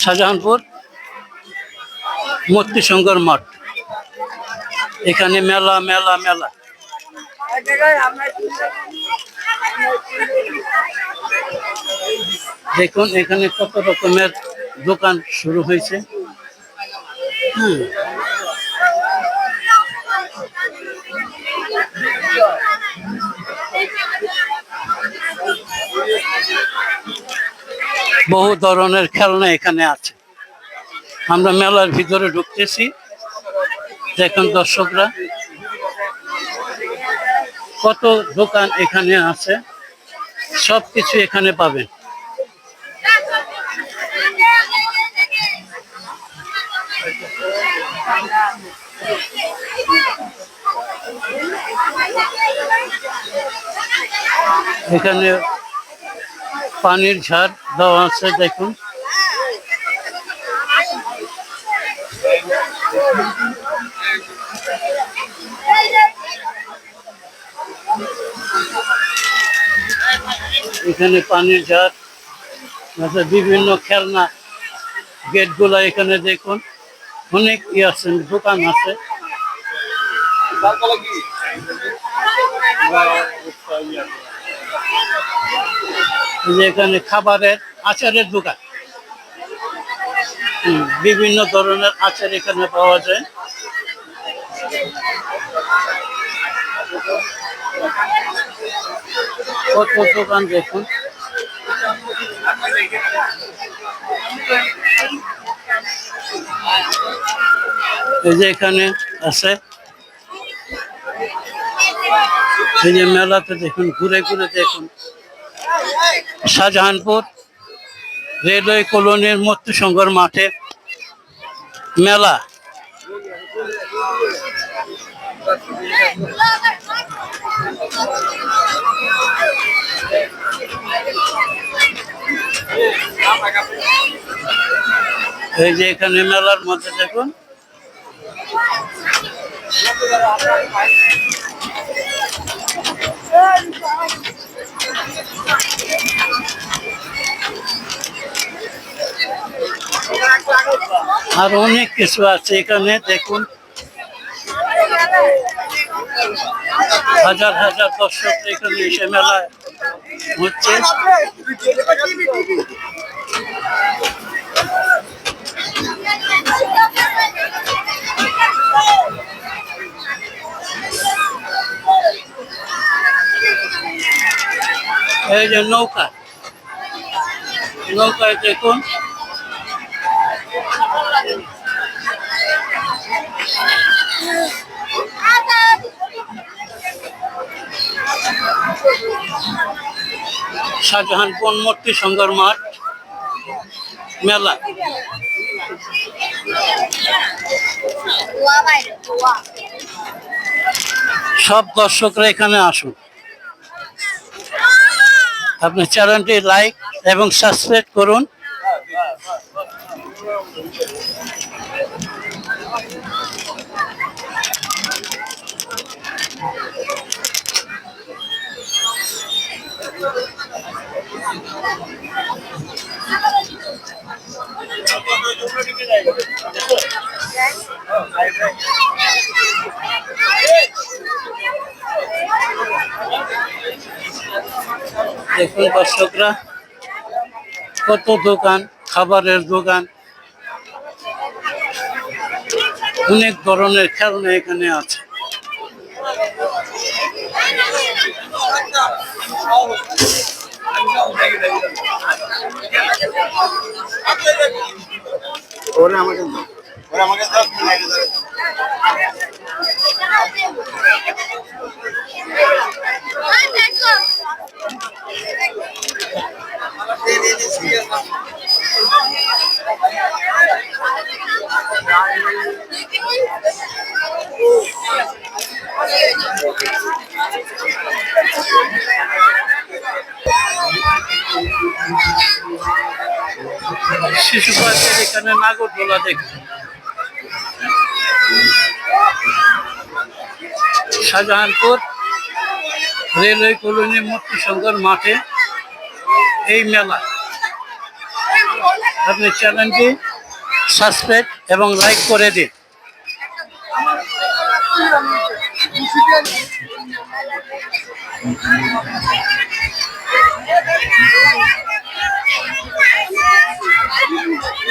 শাহজাহানপুর মূর্তিশঙ্কর মঠ। এখানে মেলা মেলা মেলা। দেখুন, এখানে কত রকমের দোকান শুরু হয়েছে। হুম। বহু ধরনের খেলনা এখানে আছে। আমরা মেলার ভিতরে ঢুকতেছি। দেখুন দর্শকরা, কত দোকান এখানে আছে সব কিছু এখানে পাবেন। এখানে পানির ঝাড় দেওয়া আছে, দেখুন। এখানে পানির ঝাড় বিভিন্ন খেলনা, গেটগুলা এখানে দেখুন। অনেক ই আছে, দোকান আছে। এই যে এখানে খাবারের আচারের দোকান। বিভিন্ন ধরনের আচার এখানে পাওয়া যায়। কত দোকান দেখুন। এই যে এখানে আছে। এই যে মেলাতে দেখুন, ঘুরে ঘুরে দেখুন। শাহজাহানপুর রেলওয়ে কলোনির মৃত্যুসংঘর মাঠে মেলা। এই যে এখানে মেলার মধ্যে দেখুন। আর অনেক কিছু আছে এখানে দেখুন হাজার হাজার দর্শক এখানে এসে মেলায় হচ্ছে এই যে নৌকা নৌকায় দেখুন শাহজাহানপুর মূর্তি সংঘর মাঠ? মেলা। সব দর্শকরা এখানে আসুন। আপনি চ্যানেলটি লাইক এবং সাবস্ক্রাইব করুন। দেখুন দর্শকরা কত দোকান খাবারের দোকান। অনেক ধরনের খেলনা এখানে আছে। ওরে আমাকে ওরে আমাকে দাও তুমি শিশু পার্কের এখানে নাগরদোলা দেখুন শাহজাহানপুর রেলওয়ে কলোনি মূর্তি সংঘর মাঠে এই মেলা। আপনি চ্যানেলটি সাবস্ক্রাইব এবং লাইক করে দিন।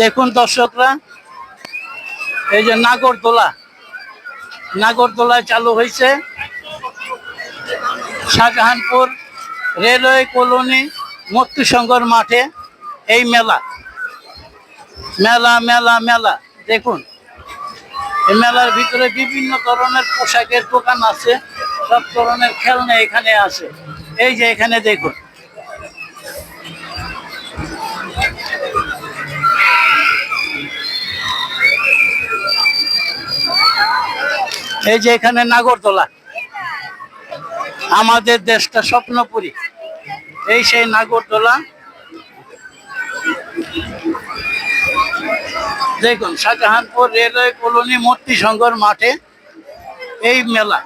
দেখুন দর্শকরা, এই যে নাগরদোলা নাগরদোলা চালু হয়েছে। শাহজাহানপুর রেলওয়ে কলোনি মুক্তিসংঘর মাঠে এই মেলা। মেলা মেলা মেলা, দেখুন। এই মেলার ভিতরে বিভিন্ন ধরনের পোশাকের দোকান আছে, সব ধরনের খেলনা এখানে আছে। এই যে এখানে দেখুন। এই যে এখানে নাগরদোলা। আমাদের দেশটা স্বপ্নপুরী। এই সেই নাগরদোলা। দেখুন, শাহজাহানপুর রেলওয়ে কলোনি মূর্তি সংঘর মাঠে এই মেলা।